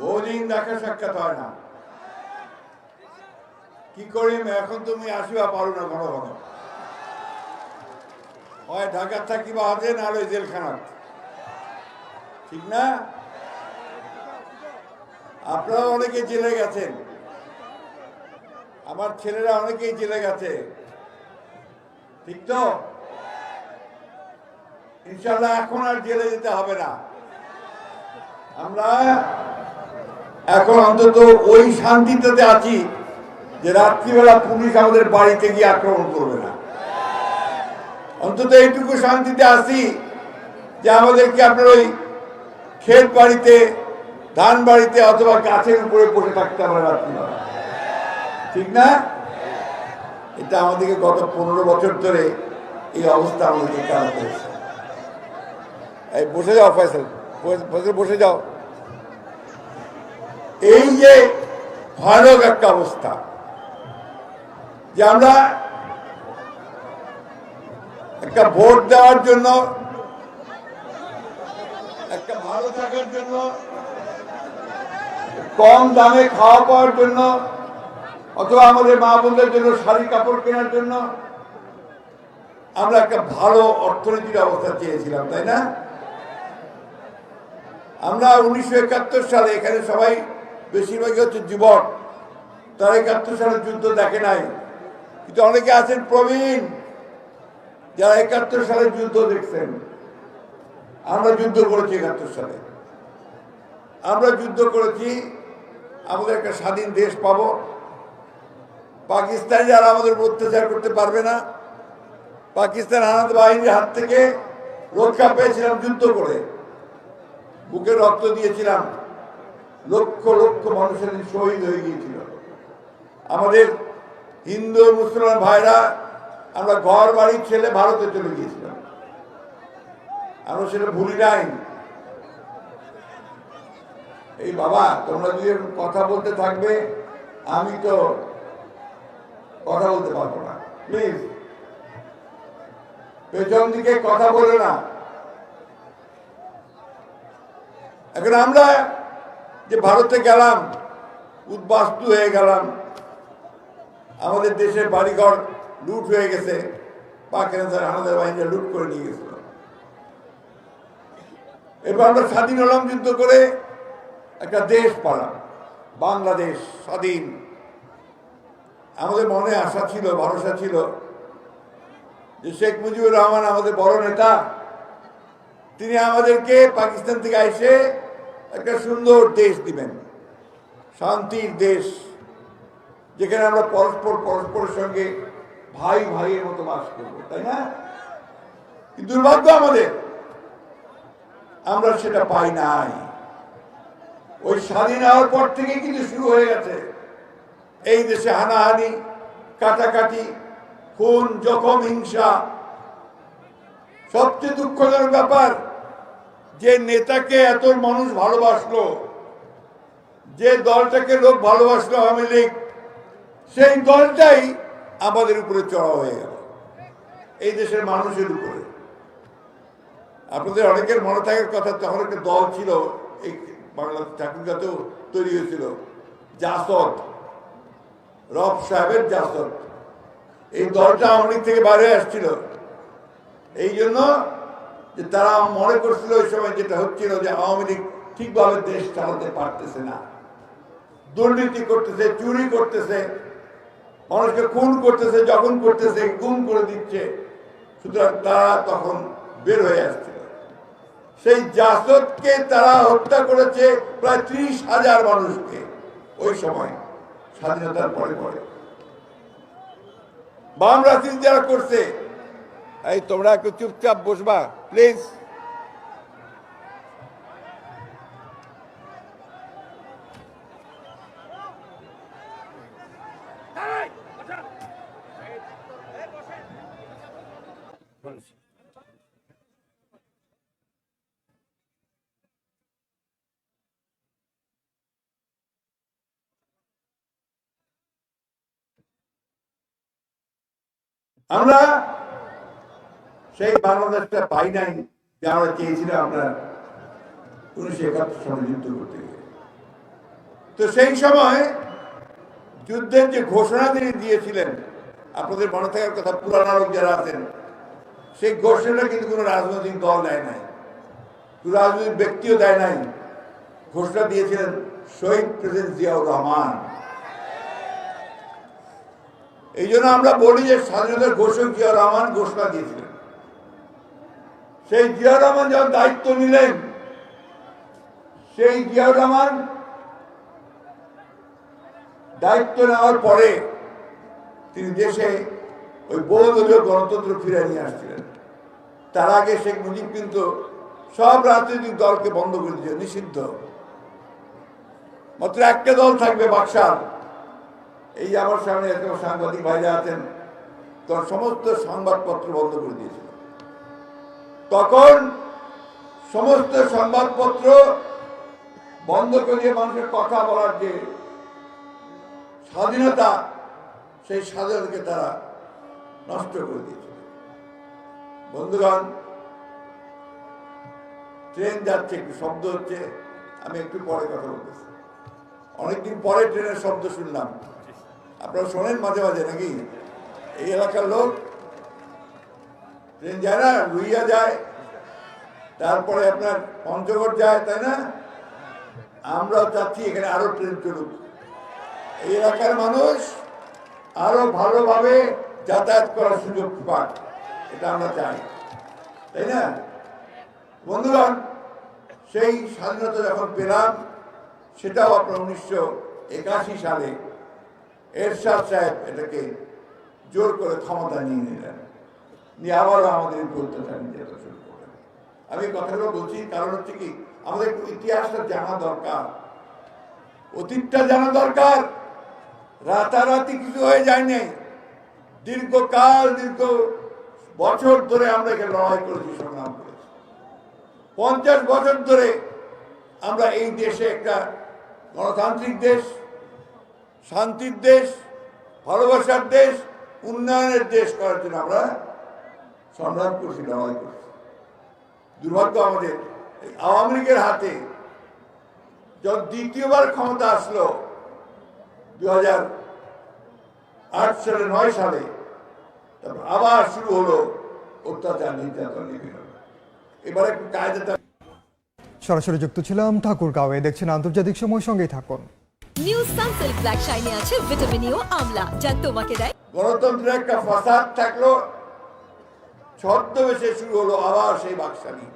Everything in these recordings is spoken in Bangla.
বহুদিন দেখা সাক্ষাৎ হয় না। কি করি এখন তুমি আসিবা পারো না ঘন ঘন। হয় ঢাকার থাকিবা হাতে, না হলে জেলখানাত। ঠিক না? আপনারা অনেকে জেলে গেছেন। আমার ছেলেরা অনেকেই জেলে গেছে। ঠিক তো? ইনশাল্লাহ এখন আর জেলে যেতে হবে না। আমরা এখন অন্তত ওই শান্তিতে আছি যে রাত্রিবেলা পুলিশ আমাদের বাড়িতে গিয়ে আক্রমণ করবে না। অন্তত এইটুকু শান্তিতে আছি যে আমাদেরকে আপনার ওই ক্ষেত বাড়িতে, ধান বাড়িতে অথবা গাছের উপরে বসে থাকতে হবে রাত্রিবেলা ঠিক না? এটা আমাদেরকে গত পনেরো বছর ধরে এই অবস্থা আমাদেরকে এই বসে যাও ফয়সল, বসে যাও। এই যে ভয়ানক একটা অবস্থা, যে আমরা একটা ভোট দেওয়ার জন্য, একটা ভালো থাকার জন্য, কম দামে খাওয়া পাওয়ার জন্য, অথবা আমাদের মা বোনদের জন্য শাড়ি কাপড় কেনার জন্য, আমরা একটা ভালো অর্থনীতির অবস্থা চেয়েছিলাম, তাই না? আমরা উনিশশো একাত্তর সালে এখানে সবাই বেশিরভাগই হচ্ছে যুবক তারা একাত্তর সালের যুদ্ধ দেখে নাই। কিন্তু অনেকে আছেন প্রবীণ। যারা একাত্তর সালের যুদ্ধ দেখছেন। আমরা যুদ্ধ করেছি একাত্তর সালে। আমরা যুদ্ধ করেছি, আমাদের একটা স্বাধীন দেশ পাবো। পাকিস্তানি যারা আমাদের অত্যাচার করতে পারবে না, পাকিস্তান আনন্দ বাহিনীর হাত থেকে রক্ষা পেয়েছিলাম যুদ্ধ করে। বুকে রক্ত দিয়েছিলাম। লক্ষ লক্ষ মানুষের শহীদ হয়ে গিয়েছিল। আমাদের হিন্দু মুসলমান ভাইরা, আমরা ঘর বাড়ির ছেলে ভারতে চলে গিয়েছিলাম। আমরা সেটা ভুলি নাই। এই বাবা, তোমরা যদি কথা বলতে থাকবে, আমি তো কথা বলতে পারব না। প্লিজ। পেছন দিকে কথা বলে না। এখন আমরা যে ভারতে গেলাম, উদ্বাস্তু হয়ে গেলাম। আমাদের দেশের বাড়িঘর লুট হয়ে গেছে। পাকিস্তান আমাদের বাহিনী লুট করে নিয়ে গেছিল। এরপর আমরা স্বাধীন হলাম যুদ্ধ করে একটা দেশ পালাম, বাংলাদেশ স্বাধীন। আমাদের মনে আশা ছিল, ভরসা ছিল যে শেখ মুজিবুর রহমান আমাদের বড় নেতা। তিনি আমাদেরকে পাকিস্তান থেকে এসে একটা সুন্দর দেশ দিবেন। শান্তির দেশ, যেখানে আমরা পরস্পর, পরস্পরের সঙ্গে ভাই, ভাইয়ের মতো বাস করব, তাই না? দুর্ভাগ্য আমাদের। আমরা সেটা পাই নাই। ওই স্বাধীন হওয়ার পর থেকে কিন্তু শুরু হয়ে গেছে। এই দেশে হানাহানি, কাটাকাটি, খুন, জখম, হিংসা, সবচেয়ে দুঃখজনক ব্যাপার যে নেতাকে এত মানুষ ভালোবাসলো, যে দলটাকে লোক ভালোবাসলো আওয়ামী লীগ, সেই দলটাই আমাদের উপরে চড়া হয়ে গেল। এই দেশের মানুষের উপরে। আপনাদের অনেকের মনে থাকার কথা, তখন একটা দল ছিল, এই বাংলা ঠাকুরগাতেও তৈরি হয়েছিল, জাসদ রব সাহেবের জাসদ। এই দলটা আওয়ামী থেকে বাইরে আসছিল। এই জন্য যে তারা মনে করছিল ওই সময় যেটা হচ্ছিল যে আওয়ামী লীগ ঠিকভাবে দেশ চালাতে পারতেছে না। দুর্নীতি করতেছে, চুরি করতেছে, মানুষকে খুন করতেছে যখন করতেছে, গুম করে দিচ্ছে। সুতরাং তারা তখন বের হয়ে আসছিল সেই জাসদকে তারা হত্যা করেছে প্রায় ত্রিশ হাজার মানুষকে। ওই সময় স্বাধীনতার পরে পরে। বাম রাজনীতি যারা করছে এই তোমরা একটু চুপচাপ বসবা প্লিজ আমরা সেই বাংলাদেশটা পাই নাই যে আমরা চেয়েছিলাম আমরা উনিশশো একাত্তর সালে যুদ্ধ করতে গিয়ে। তো সেই সময় যুদ্ধের যে ঘোষণা তিনি দিয়েছিলেন, আপনাদের মনে থাকার কথা পুরানো লোক যারা আছেন, সেই ঘোষণা কিন্তু কোনো রাজনৈতিক দল দেয় নাই। রাজনৈতিক ব্যক্তিও দেয় নাই। ঘোষণা দিয়েছিলেন শহীদ প্রেসিডেন্ট জিয়াউর রহমান। এই জন্য আমরা বলি যে স্বাধীনতার ঘোষক জিয়াউর রহমান ঘোষণা দিয়েছিলেন। সেই জিয়াউর রহমান যখন দায়িত্ব নিলেন, সেই জিয়াউর রহমান দায়িত্ব নেওয়ার পরে তিনি দেশে ওই বহুদলীয় গণতন্ত্র ফিরে নিয়ে আসছিলেন। তার আগে শেখ মুজিব কিন্তু সব রাজনৈতিক দলকে বন্ধ করে দিয়েছে, নিষিদ্ধ। মাত্র একটা দল থাকবে বাকশাল। এই আমার সামনে এত সাংবাদিক ভাইরা আছেন তখন সমস্ত সংবাদপত্র বন্ধ করে দিয়েছিল তখন সমস্ত সংবাদপত্র বন্ধ করে মানুষের কথা বলার যে স্বাধীনতা, সেই স্বাধীনতাকে তারা নষ্ট করে দিয়েছিল। বন্ধুগণ, ট্রেন যাচ্ছে, একটু শব্দ হচ্ছে, আমি একটু পরে কথা বলতেছি। অনেকদিন পরে ট্রেনের শব্দ শুনলাম। আপনারা শোনেন মাঝে মাঝে নাকি? এই এলাকার লোক ট্রেন যায় না, লুইয়া যায়। তারপরে আপনার পঞ্চগড় যায়, তাই না? আমরাও চাচ্ছি এখানে আরও ট্রেন চলুক। এই এলাকার মানুষ আরও ভালোভাবে যাতায়াত করার সুযোগ পাক এটা আমরা চাই। তাই না? বন্ধুগণ, সেই স্বাধীনতা যখন পেলাম, সেটাও আপনার উনিশশো একাশি সালে এরশাদ সাহেব এটাকে জোর করে ক্ষমতা নিয়ে নিলেন। নিয়ে আবারও আমাদের বলতে অত্যাচার নির্যাতন শুরু আমি কথাগুলো বলছি, কারণ হচ্ছে কি, আমাদের ইতিহাসটা জানা দরকার। অতীতটা জানা দরকার। রাতারাতি কিছু হয়ে যায়নি। দীর্ঘকাল, দীর্ঘ বছর ধরে আমরা এখানে লড়াই করেছি, সংগ্রাম করেছি। পঞ্চাশ বছর ধরে আমরা এই দেশে একটা গণতান্ত্রিক দেশ, শান্তির দেশ, ভালোবাসার দেশ, উন্নয়নের দেশ করার জন্য আমরা সংগ্রাম করছি লড়াই করছি। দুর্ভাগ্য আমাদের আওয়ামী লীগের হাতে যখন দ্বিতীয়বার ক্ষমতা আসলো দু হাজার আট সালে নয় সালে তারপর আবার শুরু হলো অত্যাচার নির্যাতন এবার একটু কায়দাটা সরাসরি যুক্ত ছিলাম ঠাকুর ঠাকুরগাঁওয়ে দেখছেন আন্তর্জাতিক সময় সঙ্গেই থাকুন। নিউ সানসিল্ক ব্ল্যাক শাইনে আছে ভিটামিন ই ও আমলা। যা তোমাকে দেয় গণতন্ত্রের একটা ফাসাদ থাকল ছদ্মবেশে শুরু হলো আবার সেই বাকশালী।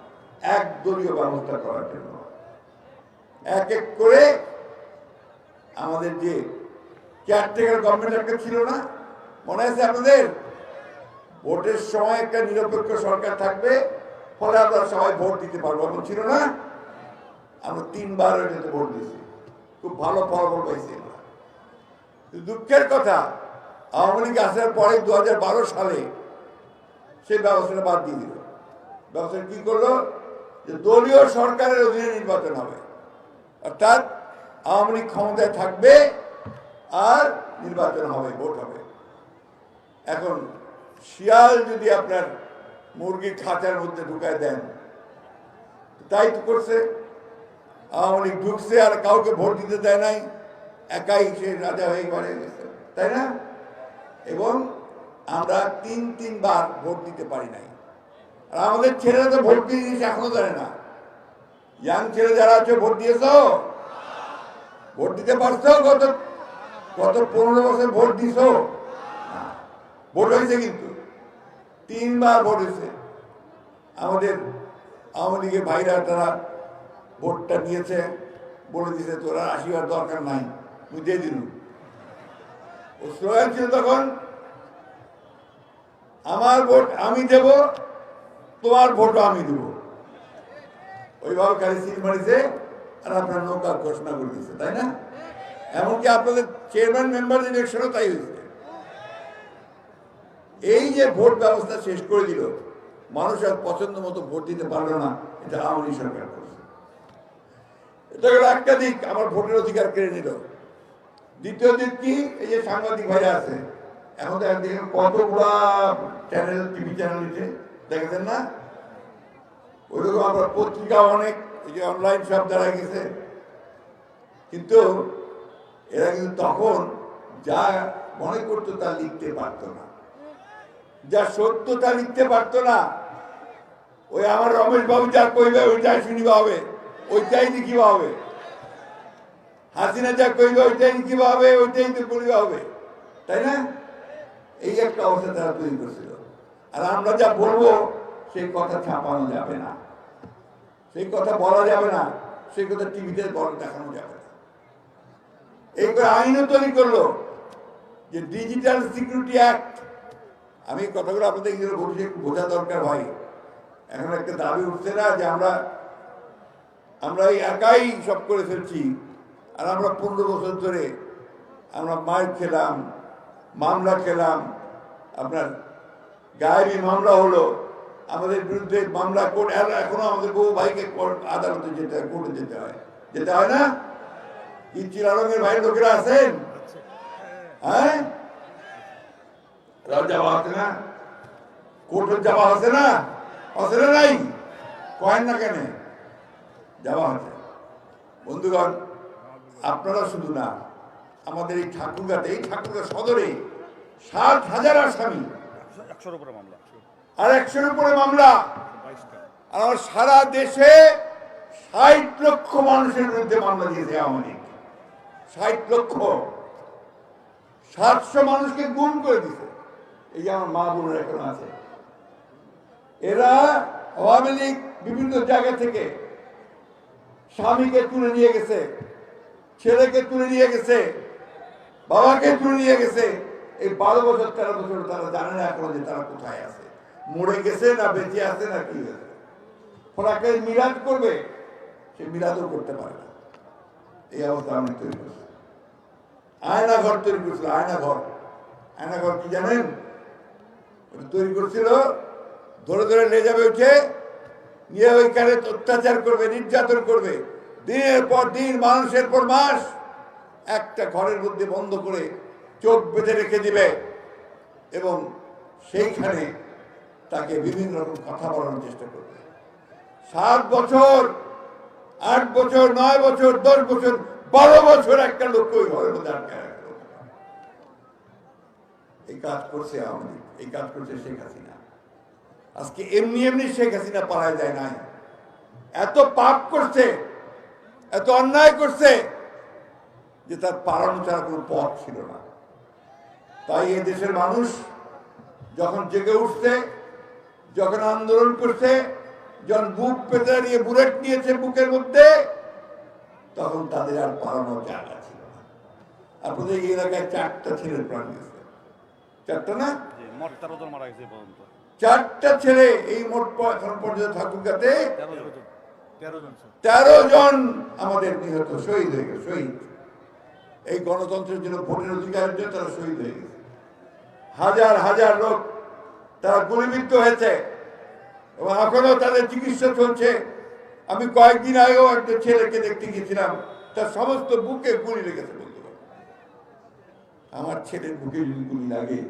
এক দলীয় ব্যবস্থা করার জন্য। এক এক করে আমাদের যে কেয়ারটেকার গভর্নমেন্ট একটা ছিল না, মনে আছে আপনাদের? ভোটের সময় একটা নিরপেক্ষ সরকার থাকবে, ফলে আমরা সবাই ভোট দিতে পারব, এমন ছিল না? আমরা তিনবার এটাতে ভোট দিয়েছি। খুব ভালো ফলাফল পাইছি দুঃখের কথা, আওয়ামী লীগ আসার পরে দু হাজার বারো সালে সেই ব্যবস্থাটা বাদ দিয়ে দিল। ব্যবস্থা কি করল? যে দলীয় সরকারের অধীনে নির্বাচন হবে। অর্থাৎ আওয়ামী লীগ ক্ষমতায় থাকবে আর নির্বাচন হবে, ভোট হবে। এখন শিয়াল যদি আপনার মুরগির খাঁচার মধ্যে ঢুকায় দেন, তাই তো করছে। আওয়ামী লীগ ঢুকছে আর কাউকে ভোট দিতে দেয় নাই। একাই সে রাজা হয়ে ঘরে গেছে। তাই না? এবং আমরা তিন, তিনবার ভোট দিতে পারি নাই। আর আমাদের ছেলেরা তো ভোট দিয়ে দিয়েছে, এখনও জানে না। ইয়াং ছেলে যারা আছে, ভোট দিয়েছ? ভোট দিতে পারছ? গত গত পনেরো বছর ভোট দিছ? ভোট হয়েছে কিন্তু। তিনবার ভোট হয়েছে। আমাদের আওয়ামী লীগের ভাইরা তারা ভোটটা নিয়েছে, বলে দিয়েছে, তোরা আসিবার দরকার নাই। দিয়ে দিল ও স্লোগান ছিল তখন আমার ভোট আমি দেব, তোমার ভোটও আমি দেব। ওইভাবে খালি সিল মারিছে আর আপনার নৌকা ঘোষণা করে দিচ্ছে তাই না? এমনকি আপনাদের চেয়ারম্যান মেম্বার ইলেকশনও তাই হয়েছে। এই যে ভোট ব্যবস্থা শেষ করে দিল, মানুষ আর পছন্দ মতো ভোট দিতে পারল না, এটা আওয়ামী সরকার করছে। এটা হলো একটা দিক, আমার ভোটের অধিকার কেড়ে নিল। দ্বিতীয় দিক কি? এই যে সাংবাদিক ভাইরা আছে এখন তো দেখেন কতগুলা চ্যানেল টিভি চ্যানেল দিচ্ছে দেখেছেন না? ওইরকম আমরা পত্রিকা অনেক, এই যে অনলাইন সব দ্বারা গেছে। কিন্তু এরা কিন্তু তখন যা মনে করতো তা লিখতে পারতো না। যা সত্য তা লিখতে পারতো না। ওই আমার রমেশ বাবু যা কইবে ওইটাই শুনিবা হবে। ওইটাই লিখিবা হবে। হাসিনা যা কইবে, ওইটাই লিখিবা হবে, ওইটাই তো করিবা হবে। তাই না? এই একটা অবস্থা তারা তৈরি করছিল। আর আমরা যা বলব, সেই কথা ছাপানো যাবে না। সেই কথা বলা যাবে না, সেই কথা টিভিতে বল দেখানো যাবে না। এই করে আইনও তৈরি করল যে ডিজিটাল সিকিউরিটি অ্যাক্ট আমি কথাগুলো আপনাদের ইংরেজি বলছি একটু বোঝা দরকার ভাই এখন একটা দাবি উঠছে না যে আমরা আমরা এই একাই সব করে ফেলছি। আর আমরা পনেরো বছর ধরে আমরা মার খেলাম, মামলা খেলাম আপনার গায়েবী মামলা হলো, আমাদের বিরুদ্ধে মামলা কোর্ট এখনও আমাদের বহু ভাইকে আদালতে যেতে হয় কোর্টে যেতে হয়। যেতে হয় না? কি চিরারঙের ভাইয়ের লোকেরা আছেন? হ্যাঁ? যাওয়া আছে না? কোর্টে যাওয়া আছে না? আছে না নাই? কয়েন না কেন? যাওয়া আছে। বন্ধুগণ, আপনারা শুধু না, আমাদের এই ঠাকুরগাতে, এই ঠাকুরগা সদরে ষাট হাজার আসামি। একশোর উপরে মামলা। আর একশোর উপরে মামলা। আর আমার সারা দেশে ষাট লক্ষ মানুষের বিরুদ্ধে মামলা দিয়েছে আমাদের ষাট লক্ষ। সাতশো মানুষকে গুম করে দিছে এই যে আমার মা বোনের এখন আছে। এরা আওয়ামী লীগ বিভিন্ন জায়গা থেকে স্বামীকে তুলে নিয়ে গেছে ছেলেকে তুলে নিয়ে গেছে বাবাকে তুলে নিয়ে গেছে। এই বারো বছর, তেরো বছর তারা জানে না এখনও যে তারা কোথায় আছে। মরে গেছে না বেঁচে আছে না কি হয়েছে? ফোরাকে মিলাদ করবে, সে মিলাদও করতে পারে না। এই অবস্থা আমি তৈরি করছি। আয়না ঘর তৈরি করছিল আয়না ঘর আয়না ঘর কি জানেন? তৈরি করছিল, ধরে ধরে নিয়ে যাবে উঠে নিয়ে ওইখানে অত্যাচার করবে, নির্যাতন করবে। দিনের পর দিন, মানুষের পর মাস, একটা ঘরের মধ্যে বন্ধ করে চোখ বেঁধে রেখে দিবে এবং সেইখানে তাকে বিভিন্ন রকম কথা বলানোর চেষ্টা করবে। সাত বছর, আট বছর, নয় বছর, দশ বছর, বারো বছর একটা লোক ওই ঘরের মধ্যে আটকে এই কাজ করছে আওয়ামী এই কাজ করছে শেখ হাসিনা। আজকে এমনি এমনি শেখ হাসিনা পালায় যায় নাই। এত পাপ করছে, এত অন্যায় করছে যে তার পালানো ছাড়া কোনো পথ ছিল না। তাই এই দেশের মানুষ যখন জেগে উঠছে যখন আন্দোলন করছে যখন বুক পেতে দাঁড়িয়ে বুলেট নিয়েছে বুকের মধ্যে তখন তাদের আর পালানোর জায়গা ছিল না। আপনাদের এই এলাকায় চারটা ছেলের প্রাণ গেছে চারটা না? এ চারটা ছেলে এই মোট পর্যন্ত ঠাকুরগাতে তেরো জন আমাদের নিহত শহীদ হয়ে গেছে শহীদ। এই গণতন্ত্রের জন্য ভোটের অধিকারের জন্য তারা শহীদ হয়ে গেছে। হাজার হাজার লোক তারা গুলিবিদ্ধ হয়েছে এবং এখনও তাদের চিকিৎসা চলছে। আমি কয়েকদিন আগেও একটা ছেলেকে দেখতে গেছিলাম তার সমস্ত বুকে গুলি লেগেছে আমার ছেলের বুকে যদি গুলি লাগে,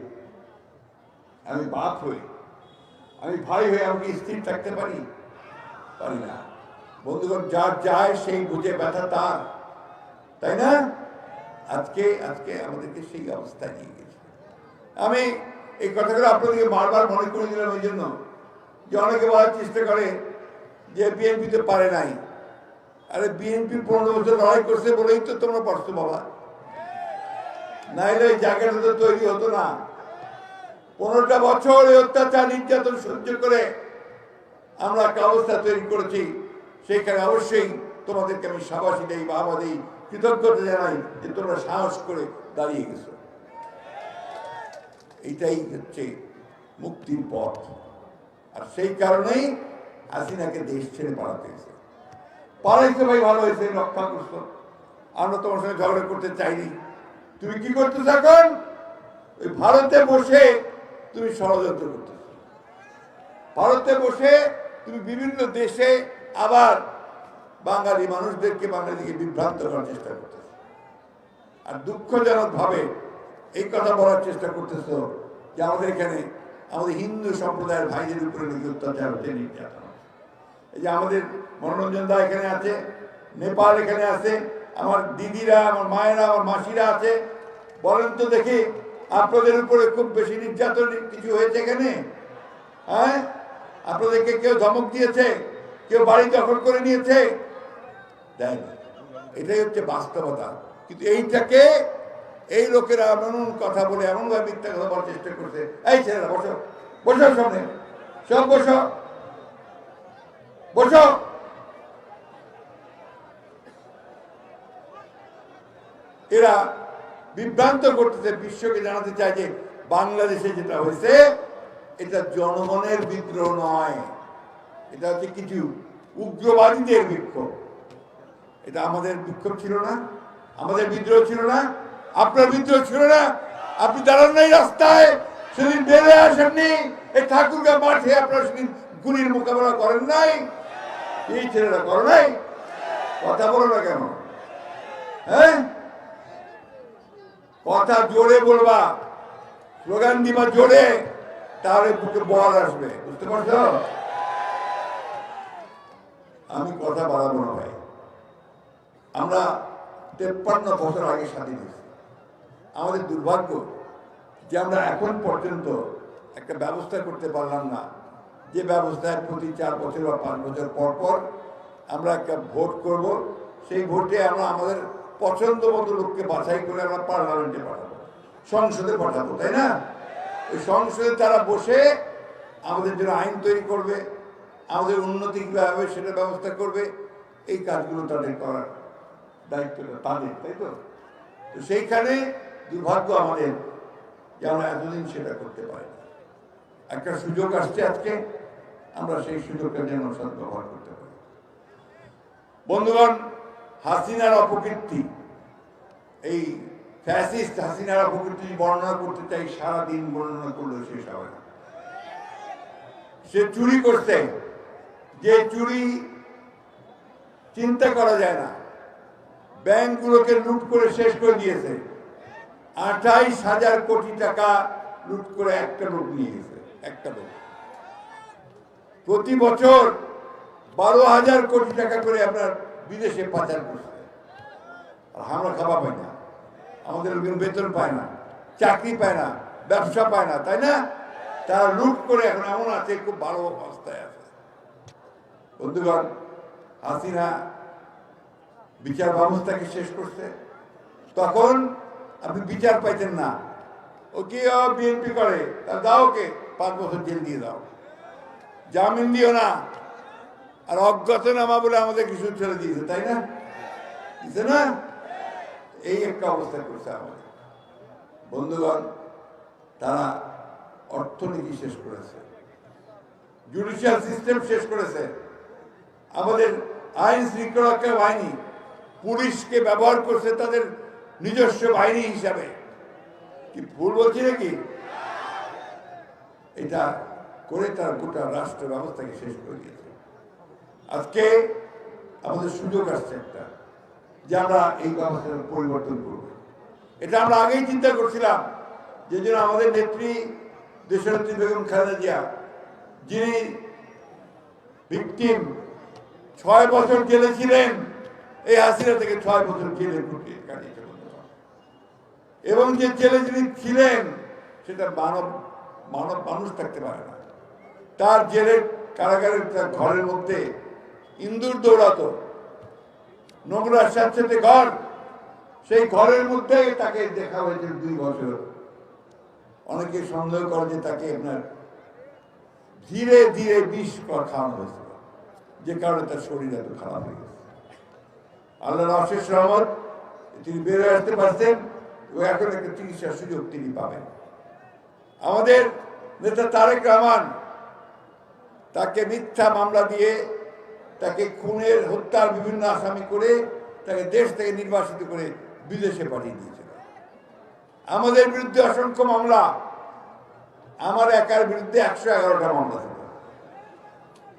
আমি বাপ হই আমি ভাই হয়ে আমাকে স্থির থাকতে পারি? পারি না। বন্ধুগণ, যার যায় সেই বুঝে ব্যথা তার, তাই না? আজকে আজকে আমাদেরকে সেই অবস্থায় নিয়ে গেছে। আমি এই কথাগুলো আপনাদেরকে বারবার মনে করে দিলাম ওই জন্য যে অনেকে বলার চেষ্টা করে যে বিএনপি তো পারে নাই। আরে বিএনপি পনেরো বছর লড়াই করছে বলেই তো তোমরা পারছ বাবা। নাইলে এই জায়গাটা তো তৈরি হতো না। পনেরোটা বছর এই অত্যাচার নির্যাতন সহ্য করে আমরা একটা অবস্থা তৈরি করেছি। সেইখানে অবশ্যই তোমাদেরকে আমি সাবাসী দেই বাবা দেই, কৃতজ্ঞতা জানাই যে তোমরা সাহস করে দাঁড়িয়ে গেছো। এইটাই হচ্ছে মুক্তির পথ। আর সেই কারণেই হাসিনাকে দেশ ছেড়ে পালাতে হয়েছে। পালাইতে ভাই, ভালো হয়েছে রক্ষা করছ আমরা তোমার সঙ্গে ঝগড়া করতে চাইনি। তুমি কি করতেছ এখন? ওই ভারতে বসে তুমি ষড়যন্ত্র করতেছ। ভারতে বসে তুমি বিভিন্ন দেশে আবার বাঙালি মানুষদেরকে বাঙালিকে বিভ্রান্ত করার চেষ্টা করতেছ। আর দুঃখজনক ভাবে এই কথা বলার চেষ্টা করতেছ যে আমাদের এখানে আমাদের হিন্দু সম্প্রদায়ের ভাইদের উপরে নাকি অত্যাচার হচ্ছে, নির্যাতন এই যে আমাদের মনোরঞ্জন দা এখানে আছে, নেপাল এখানে আছে, আমার দিদিরা, আমার মায়েরা, আমার মাসিরা আছে। বলেন তো দেখি, আপনাদের উপরে খুব বেশি নির্যাতন কিছু হয়েছে এখানে? হ্যাঁ? আপনাদেরকে কেউ ধমক দিয়েছে? কেউ বাড়ি দখল করে নিয়েছে? দেয়। এটাই হচ্ছে বাস্তবতা। কিন্তু এইটাকে এই লোকেরা এমন কথা বলে, এমনভাবে মিথ্যা কথা বলার চেষ্টা করছে। এই ছেলেরা, বসো বসো সামনে। সব বসো। বসো। এরা বিভ্রান্ত করতেছে, বিশ্বকে জানাতে চায় যে বাংলাদেশে যেটা হয়েছে, এটা জনগণের বিদ্রোহ নয়। এটা হচ্ছে কিছু উগ্রবাদীদের বিক্ষোভ। এটা আমাদের বিক্ষোভ ছিল না, আমাদের বিদ্রোহ ছিল না আপনার বিদ্রোহ ছিল না। আপনি দাঁড়ান নাই রাস্তায়। সেদিন বেড়ে আসেননি। এই ঠাকুরগা মাঠে আপনারা সেদিন গুলির মোকাবেলা করেন নাই। এই ছেলেরা করে নাই? কথা বলো না কেন? হ্যাঁ? কথা জোরে বলবা। স্লোগান দিবা জোরে, তাহলে বুকে বল আসবে। বুঝতে পারছ? আমি কথা বাড়াবো না ভাই। আমরা তেপ্পান্ন বছর আগে স্বাধীন হয়েছি। আমাদের দুর্ভাগ্য যে আমরা এখন পর্যন্ত একটা ব্যবস্থা করতে পারলাম না। যে ব্যবস্থায় প্রতি চার বছর বা পাঁচ বছর পর পর আমরা একটা ভোট করব, সেই ভোটে আমরা আমাদের পছন্দ মতো লোককে বাছাই করে আমরা পার্লামেন্টে পাঠাবো, সংসদে পাঠাবো, তাই না? ওই সংসদে তারা বসে আমাদের জন্য আইন তৈরি করবে, আমাদের উন্নতি কীভাবে হবে সেটা ব্যবস্থা করবে, এই কাজগুলো তাদের করার দায়িত্বটা তাদের, তাই তো? তো সেইখানে দুর্ভাগ্য আমাদের যে আমরা এতদিন সেটা করতে পারি একটা সুযোগ আসছে আজকে, আমরা সেই সুযোগটা যেন সদ্ব্যবহার করতে পারি। বন্ধুগণ, হাসিনার অপকীর্তি, এই ফ্যাসিস্ট হাসিনার অপকীর্তি বর্ণনা করতে চাই সারাদিন বর্ণনা করলেও শেষ হবে না। সে চুরি করছে। যে চুরি চিন্তা করা যায় না। ব্যাংকগুলোকে লুট করে শেষ করে দিয়েছে। আঠাইশ হাজার কোটি টাকা লুট করে একটা লোক নিয়ে গেছে, একটা লোক। প্রতি বছর বারো হাজার কোটি টাকা করে আপনার বিদেশে পাচার করছে। আর আমরা খাওয়া পাই না। আমাদের লোকের বেতন পায় না, চাকরি পায় না, ব্যবসা পায় না, তাই না? তারা লুট করে এখন এমন আছে, খুব ভালো অবস্থায় আছে। বন্ধুগণ, হাসিনা বিচার ব্যবস্থাকে শেষ করছে। তখন আপনি বিচার পাইতেন না। ও কি বিএনপি করে? তা দাও ওকে পাঁচ বছর জেল দিয়ে দাও। জামিন দিও না। আর অজ্ঞাতনামা বলে আমাদের কিছু ছেড়ে দিয়েছে, তাই না? দিছে না? এই একটা অবস্থা করছে আমাদের। বন্ধুগণ, তারা অর্থনীতি শেষ করেছে। জুডিশিয়াল সিস্টেম শেষ করেছে। আমাদের আইন শৃঙ্খলা বাহিনী পুলিশকে ব্যবহার করছে, তাদের নিজস্ব বাহিনী হিসাবে। কি ভুল বলছি নাকি? এটা করে তার গোটা রাষ্ট্র ব্যবস্থাকে শেষ করে দিয়েছে। আজকে আমাদের সুযোগ আসছে একটা, যে আমরা এই ব্যবস্থার পরিবর্তন করব। এটা আমরা আগেই চিন্তা করছিলাম, যে জন্য আমাদের নেত্রী দেশনেত্রী বেগম খালেদা জিয়া, যিনি ভিকটিম ছয় বছর জেলে ছিলেন, এই হাসিনা থেকে ছয় বছর জেলে ঢুকিয়ে কাটিয়েছে বন্ধুরা। এবং যে জেলে যিনি ছিলেন সেটা মানব মানব মানুষ থাকতে পারে না। তার জেলের কারাগারের তার ঘরের মধ্যে ইন্দুর দৌড়াতো। নোংরা স্যাঁতস্যাঁতে ঘর, সেই ঘরের মধ্যে তাকে দেখা হয়েছে দুই বছর। অনেকে সন্দেহ করে যে তাকে আপনার ধীরে ধীরে বিষ খাওয়ানো হয়েছিল, যে কারণে তার শরীর এত খারাপ হয়ে গেছে। আল্লাহর অশেষ রহমত, তিনি বেরো আসতে পারছেন এখন একটা চিকিৎসার সুযোগ তিনি পাবেন। আমাদের নেতা তারেক রহমান তাকে মিথ্যা মামলা দিয়ে তাকে খুনের, হত্যার বিভিন্ন আসামি করে তাকে দেশ থেকে নির্বাসিত করে বিদেশে পাঠিয়ে দিয়েছিল। আমাদের বিরুদ্ধে অসংখ্য মামলা, আমার একার বিরুদ্ধে একশো এগারোটা মামলা ছিল।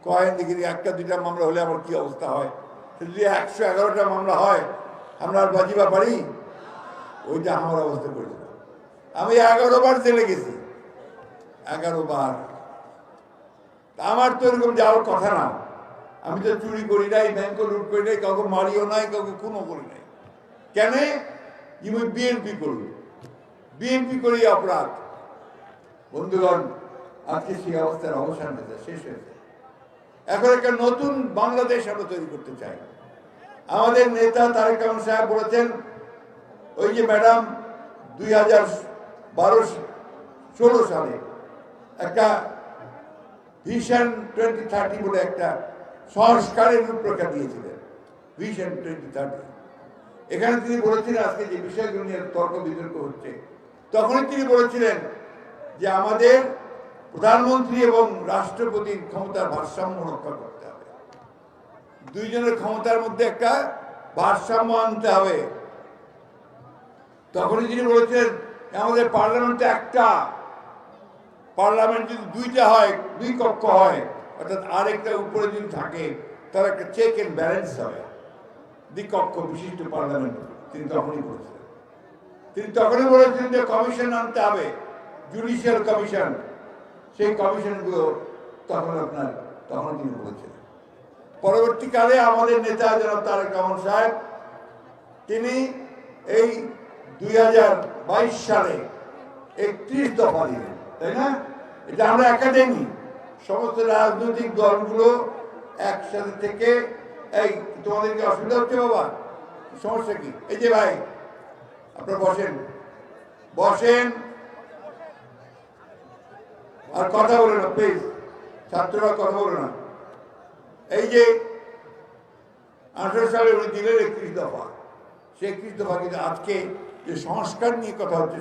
কয়েন দেখি, একটা, দুইটা মামলা হলে আমার কি অবস্থা হয়? যদি একশো এগারোটা মামলা হয়, আমরা আর বাজিবা পারি? ওইটা আমার অবস্থা করেছিল। আমি এগারো বার জেলে গেছি। এগারো বার। আমার তো এরকম যাওয়ার কথা না। আমি তো চুরি করি নাই, ব্যাংক লুট করি নাই, কাউকে মারিও নাই, কাউকে খুনও করি নাই। কেন? ইমি বিএনপি করল বিএনপি করি অপরাধ। বন্ধুগণ, আজকে সেই অবস্থার অবসান হয়েছে, শেষ হয়েছে। এখন একটা নতুন বাংলাদেশ আমরা তৈরি করতে চাই। আমাদের নেতা তারেক রহমান সাহেব বলেছেন ওই যে ম্যাডাম দুই হাজার বারো ষোলো সালে একটা ভিশন টোয়েন্টি থার্টি বলে একটা সংস্কারের রূপরেখা দিয়েছিলেন, ভিশন টোয়েন্টি থার্টি। এখানে তিনি বলেছিলেন আজকে যে বিষয়গুলো নিয়ে তর্ক বিতর্ক হচ্ছে, তখনই তিনি বলেছিলেন যে আমাদের প্রধানমন্ত্রী এবং রাষ্ট্রপতির ক্ষমতার ভারসাম্য রক্ষা করতে হবে। দুইজনের ক্ষমতার মধ্যে একটা ভারসাম্য আনতে হবে। তখনই তিনি বলেছেন, আমাদের পার্লামেন্টে একটা। পার্লামেন্ট যদি দুইটা হয়, দুই কক্ষ হয়, অর্থাৎ আরেকটা উপরে যদি থাকে, তার একটা চেক এন্ড ব্যালেন্স হবে। দ্বিকক্ষ বিশিষ্ট পার্লামেন্ট, তিনি তখনই বলেছিলেন তিনি তখনই বলেছেন যে কমিশন আনতে হবে জুডিশিয়াল কমিশন সেই কমিশনগুলো তখন আপনার, তখন তিনি বলেছিলেন পরবর্তীকালে আমাদের নেতা জনাব তারেক রহমান সাহেব, তিনি এই দুই হাজার বাইশ সালে একত্রিশ দফা দিলেন, তাই না? এটা আমরা একাডেমি, সমস্ত রাজনৈতিক দলগুলো একসাথে থেকে, এই তোমাদেরকে অসুবিধা হচ্ছে বাবা? সমস্যা কি? এই যে ভাই, আপনারা বসেন। বসেন। আর কথা বলে না প্লিজ ছাত্ররা কথা বলে না। এই যে আঠারো সালে উনি দিলেন একত্রিশ দফা। সে একত্রিশ দফা কিন্তু আজকে যে সংস্কার নিয়ে কথা হচ্ছে।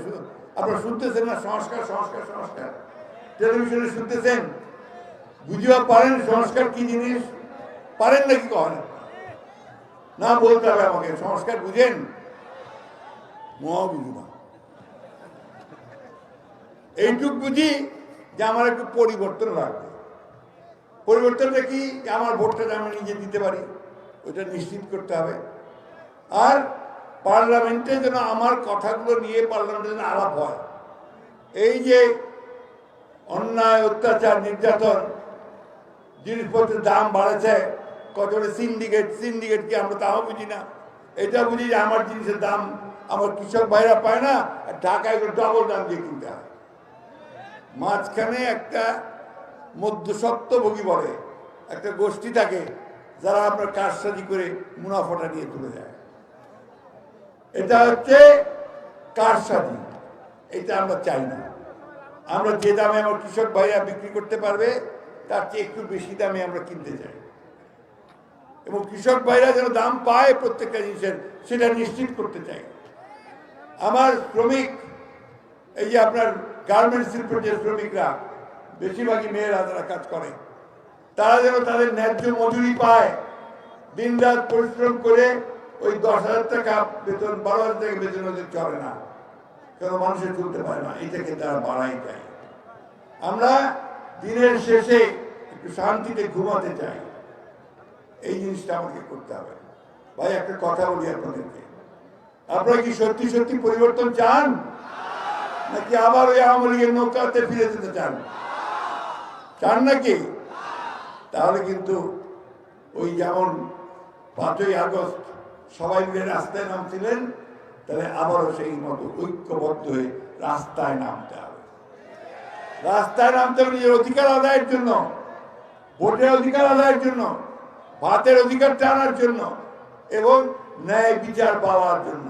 আপনারা শুনতেছেন না? সংস্কার সংস্কার সংস্কার। টেলিভিশনে শুনতেছেন? বুঝিবা পারেন সংস্কার কি জিনিস? পারেন নাকি কখন? না বলতে হবে আমাকে, সংস্কার বুঝেন? মহা বুঝবা এইটুক বুঝি যে আমার একটু পরিবর্তন লাগবে। পরিবর্তনটা কি? আমার ভোটটা আমি নিজে দিতে পারি। ওইটা নিশ্চিত করতে হবে। আর পার্লামেন্টে যেন আমার কথাগুলো নিয়ে পার্লামেন্টে যেন আলাপ হয়। এই যে অন্যায়, অত্যাচার, নির্যাতন, জিনিসপত্রের দাম বাড়েছে কত সিন্ডিকেট সিন্ডিকেট কি আমরা তাও বুঝি না। এটা বুঝি যে আমার জিনিসের দাম আমার কৃষক ভাইরা পায় না, আর ঢাকায় ডবল দাম দিয়ে কিনতে হয়। মাঝখানে একটা মধ্যসত্ত্বভোগী বলে, একটা গোষ্ঠী থাকে, যারা আপনার কারসাজি করে মুনাফাটা নিয়ে তুলে যায় এটা হচ্ছে কারসাজি। এটা আমরা চাই না। আমরা যে দামে আমার কৃষক ভাইরা বিক্রি করতে পারবে, তার চেয়ে একটু বেশি দামে আমরা কিনতে চাই। এবং কৃষক ভাইরা যেন দাম পায় প্রত্যেকটা জিনিসের, সেটা নিশ্চিত করতে চাই আমার শ্রমিক, এই যে আপনার গার্মেন্টস শিল্পের যে শ্রমিকরা, বেশিরভাগই মেয়েরা যারা কাজ করে, তারা যেন তাদের ন্যায্য মজুরি পায়। দিন রাত পরিশ্রম করে ওই দশ হাজার টাকা বেতন বারো হাজার টাকা বেতন ওদের চলে না। কেন মানুষের চলতে পারে না? এটাকে তারা বাড়াই চায় আমরা দিনের শেষে একটু শান্তিতে ঘুমাতে চাই। এই জিনিসটা আমাকে করতে হবে। ভাই, একটা কথা বলি আপনাদেরকে। আপনারা কি সত্যি সত্যি পরিবর্তন চান? নাকি আবার ওই আওয়ামী লীগের নৌকাতে ফিরে যেতে চান? চান নাকি? তাহলে কিন্তু ওই যেমন পাঁচই আগস্ট সবাই মিলে রাস্তায় নামছিলেন, তাহলে আবারও সেই মতো ঐক্যবদ্ধ হয়ে রাস্তায় নামতে হবে। রাস্তায় নামতে হবে নিজের অধিকার আদায়ের জন্য, ভোটের অধিকার আদায়ের জন্য, ভাতের অধিকার টানার জন্য এবং ন্যায় বিচার পাওয়ার জন্য,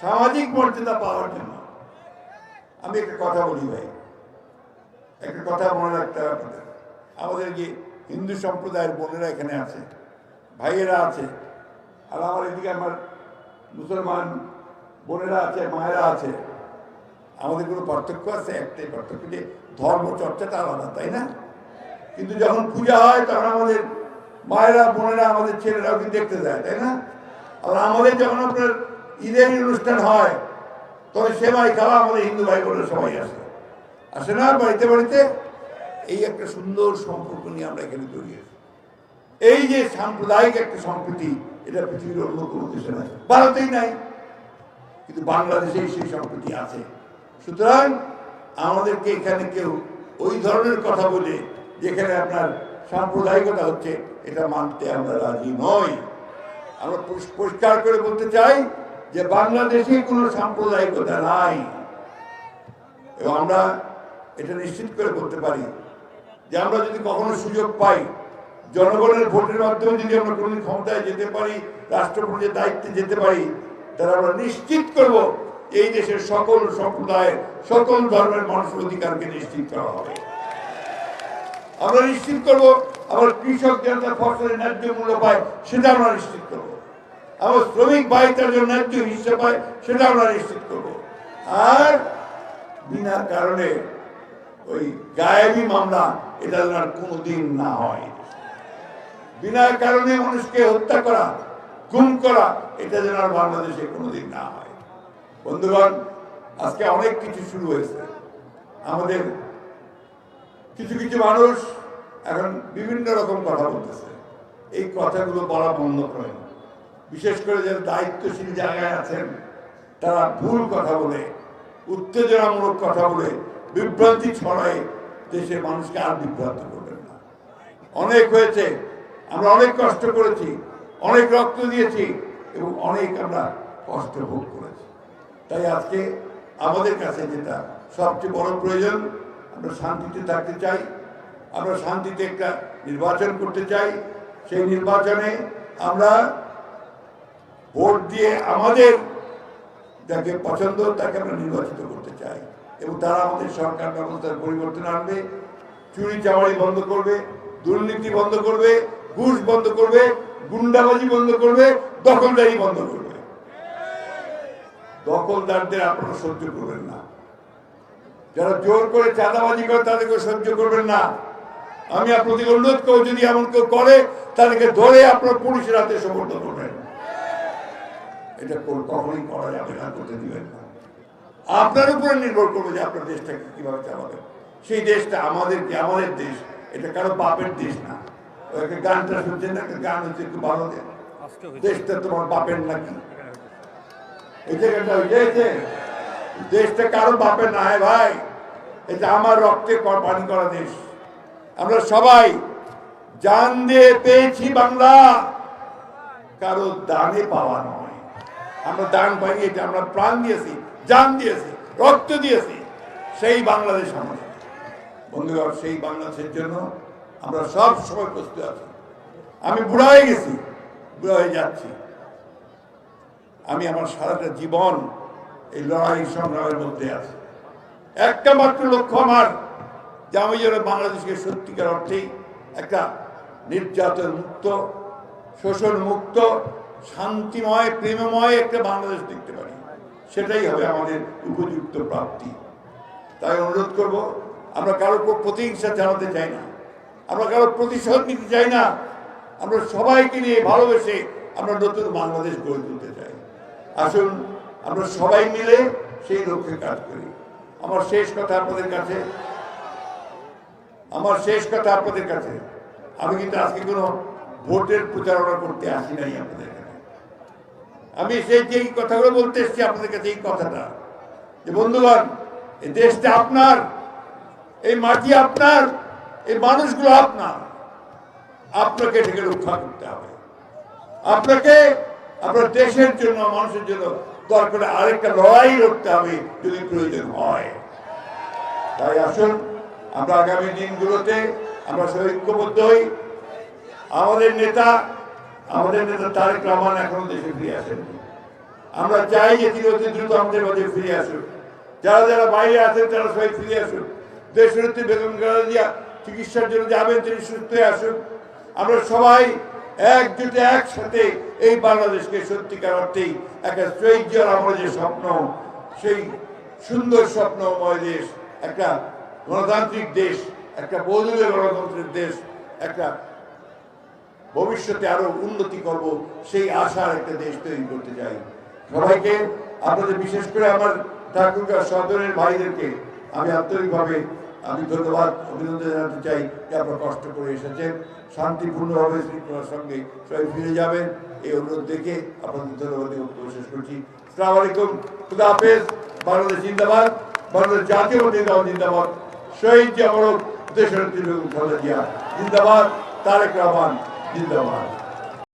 সামাজিক মর্যাদা পাওয়ার জন্য। আমি একটা কথা বলি ভাই, একটা কথা মনে রাখতে হবে আমাদের যে হিন্দু সম্প্রদায়ের বোনেরা এখানে আছে, ভাইয়েরা আছে আর আমার এদিকে আমার মুসলমান বোনেরা আছে, মায়েরা আছে। আমাদের কোনো পার্থক্য আছে? একটাই পার্থক্য যে ধর্ম চর্চাটা আলাদা, তাই না? কিন্তু যখন পূজা হয়, তখন আমাদের মায়েরা, বোনেরা, আমাদের ছেলেরাও কিন্তু দেখতে যায়, তাই না? আর আমাদের যখন আপনার ঈদের অনুষ্ঠান হয়, তবে সেবাই খাওয়া আমাদের হিন্দু ভাই বোনের সবাই আসে। আসে না বাড়িতে বাড়িতে? এই একটা সুন্দর সম্পর্ক নিয়ে আমরা এখানে জড়িয়েছি এই যে সাম্প্রদায়িক একটা সম্প্রীতি এটা পৃথিবীর অন্য কোনো দেশে নাই। ভারতেই নাই, কিন্তু বাংলাদেশেই সেই সম্প্রীতি আছে। সুতরাং আমাদেরকে এখানে কেউ ওই ধরনের কথা বলে যেখানে আপনার সাম্প্রদায়িকতা হচ্ছে, এটা মানতে আমরা রাজি নই। আমরা পরিষ্কার করে বলতে চাই যে বাংলাদেশে কোনো সাম্প্রদায়িকতা নাই। এবং আমরা এটা নিশ্চিত করে বলতে পারি যে আমরা যদি কখনো সুযোগ পাই জনগণের ভোটের মাধ্যমে যদি আমরা কোনোদিন ক্ষমতায় যেতে পারি, রাষ্ট্রপতির দায়িত্বে যেতে পারি, তাহলে আমরা নিশ্চিত করব এই দেশের সকল সম্প্রদায়ের, সকল ধর্মের মানুষের অধিকারকে নিশ্চিত করা হবে। আমরা নিশ্চিত করব, আমার কৃষক জনতা ফসলের ন্যায্য মূল্য পায়, সেটা আমরা নিশ্চিত করব। আমার শ্রমিক ভাই তার জন্য ন্যায্য হিসেবে পায়, সেটা আমরা নিশ্চিত করব। আর বিনা কারণে ওই গায়েবী মামলা এটা যেন কোনোদিন না হয়। বিনা কারণে মানুষকে হত্যা করা, গুম করা, এটা যেন আর বাংলাদেশে কোনোদিন না হয়। বন্ধুগণ, আজকে অনেক কিছু শুরু হয়েছে। আমাদের কিছু কিছু মানুষ এখন বিভিন্ন রকম কথা বলতেছে। এই কথাগুলো বলা বন্ধ করেন। বিশেষ করে যারা দায়িত্বশীল জায়গায় আছেন, তারা ভুল কথা বলে, উত্তেজনামূলক কথা বলে, বিভ্রান্তি ছড়ায় দেশের মানুষকে আর বিভ্রান্ত করবেন না। অনেক হয়েছে আমরা অনেক কষ্ট করেছি, অনেক রক্ত দিয়েছি এবং অনেক আমরা কষ্ট ভোগ করেছি। তাই আজকে আমাদের কাছে যেটা সবচেয়ে বড় প্রয়োজন, আমরা শান্তিতে থাকতে চাই, আমরা শান্তিতে একটা নির্বাচন করতে চাই। সেই নির্বাচনে আমরা ভোট দিয়ে আমাদের যাকে পছন্দ, তাকে আমরা নির্বাচিত করতে চাই এবং তারা আমাদের সরকার ব্যবস্থার পরিবর্তন আনবে, চুরি চামারি বন্ধ করবে, দুর্নীতি বন্ধ করবে ঘুষ বন্ধ করবে, গুন্ডাবাজি বন্ধ করবে, দখলদারি বন্ধ করবে। দখলদারদের আপনারা সহ্য করবেন না। যারা জোর করে চাঁদাবাজি করে তাদেরকে সহ্য করবেন না। আমি আপনাদের অনুরোধ করব, যদি এমন কেউ করে, তাদেরকে ধরে আপনার পুলিশের হাতে সমর্থন করবেন। এটা কখনোই করা যাবে না, করতে দিবেন না। আপনার উপরে নির্ভর করবে যে আপনার দেশটাকে কীভাবে চালাবেন। সেই দেশটা আমাদের আমাদের দেশ, এটা কারও বাপের দেশ না। ওই গানটা শুনছেন না একটা গান হচ্ছে একটু ভালো দেন। দেশটা তোমার বাপের নাকি? এই জায়গাটা হয়ে গেছে। দেশটা কারও বাপের না ভাই। এটা আমার রক্তে পানি করা দেশ। আমরা সবাই জান দিয়ে পেয়েছি বাংলা। কারও দানে পাওয়া নয়। আমরা দান পাইনি এটা আমরা প্রাণ দিয়েছি জান দিয়েছি রক্ত দিয়েছি। সেই বাংলাদেশ আমাদের। বন্ধুগণ সেই বাংলাদেশের জন্য আমরা সব সময় প্রস্তুত আছি। আমি বুড়া হয়ে গেছি, বুড়া হয়ে যাচ্ছি। আমি আমার সারাটা জীবন এই লড়াই সংগ্রামের মধ্যে আছি। একটা মাত্র লক্ষ্য আমার, যে আমি যেন বাংলাদেশকে সত্যিকার অর্থেই একটা নির্যাতন মুক্ত, শোষণ মুক্ত, শান্তিময়, প্রেমময় একটা বাংলাদেশ দেখতে পারি। সেটাই হবে আমাদের উপযুক্ত প্রাপ্তি। তাই অনুরোধ করব, আমরা কারও প্রতিহিংসা চালাতে চাই না। আমরা কারও প্রতিশোধ নিতে চাই না। আমরা সবাইকে নিয়ে ভালোবেসে আমরা নতুন বাংলাদেশ গড়ে তুলতে চাই। আসুন, আমরা সবাই মিলে সেই লক্ষ্যে কাজ করি। আমার শেষ কথা আপনাদের কাছে। আমার শেষ কথা আপনাদের কাছে। আমি কিন্তু আজকে কোনো ভোটের প্রচারণা করতে আসি নাই আপনাদের কাছে। আমি সেই যে কথাগুলো বলতে এসেছি আপনাদের কাছে এই কথাটা। যে বন্ধুগণ, এই দেশটা আপনার, এই মাটি আপনার এই মানুষগুলো আপনার। আপনাকে এটাকে রক্ষা করতে হবে। আপনাকে আপনার দেশের জন্য, মানুষের জন্য দরকার আরেকটা লড়াই লড়তে হবে যদি প্রয়োজন হয়। তাই আসুন, আমরা আগামী দিনগুলোতে আমরা ঐক্যবদ্ধ হই। আমাদের নেতা আমাদের নেতা তারেক রহমান এখনও দেশে ফিরে আসেননি। আমরা চাই যে তিনি অতি দ্রুত আমাদের মাঝে ফিরে আসুন যারা যারা বাইরে আছেন, তারা সবাই ফিরে আসুন দেশরত্রী বেগম খালেদা চিকিৎসার জন্য যাবেন, তিনি সুস্থ হয়ে আসুন। আমরা সবাই একজোটে একসাথে এই বাংলাদেশকে সত্যিকার অর্থেই একটা ঐতিহ্যের আমরা যে স্বপ্ন, সেই সুন্দর স্বপ্নময় দেশ, একটা গণতান্ত্রিক দেশ, একটা বহুদলীয় গণতন্ত্রের দেশ, একটা ভবিষ্যতে আরও উন্নতি করব, সেই আশার একটা দেশ তৈরি করতে চাই। সবাইকে, আপনাদের বিশেষ করে আমার ঠাকুরগাঁ সদরের ভাইদেরকে আমি আন্তরিকভাবে আমি ধন্যবাদ অভিনন্দন জানাতে চাই যে আপনারা কষ্ট করে এসেছেন। শান্তিপূর্ণভাবে শৃঙ্খলার সঙ্গে সবাই ফিরে যাবেন। এই অনুরোধ দেখে আপনাদের ধন্যবাদ শেষ করছি। সালাম আলাইকুম। খুদা হাফেজ। বাংলাদেশ জিন্দাবাদ। বাংলাদেশ জাতীয় দল জিন্দাবাদ। শহীদ জামরক দেশের জিন্দাবাদ। তারেক রহমান জিন্দাবাদ।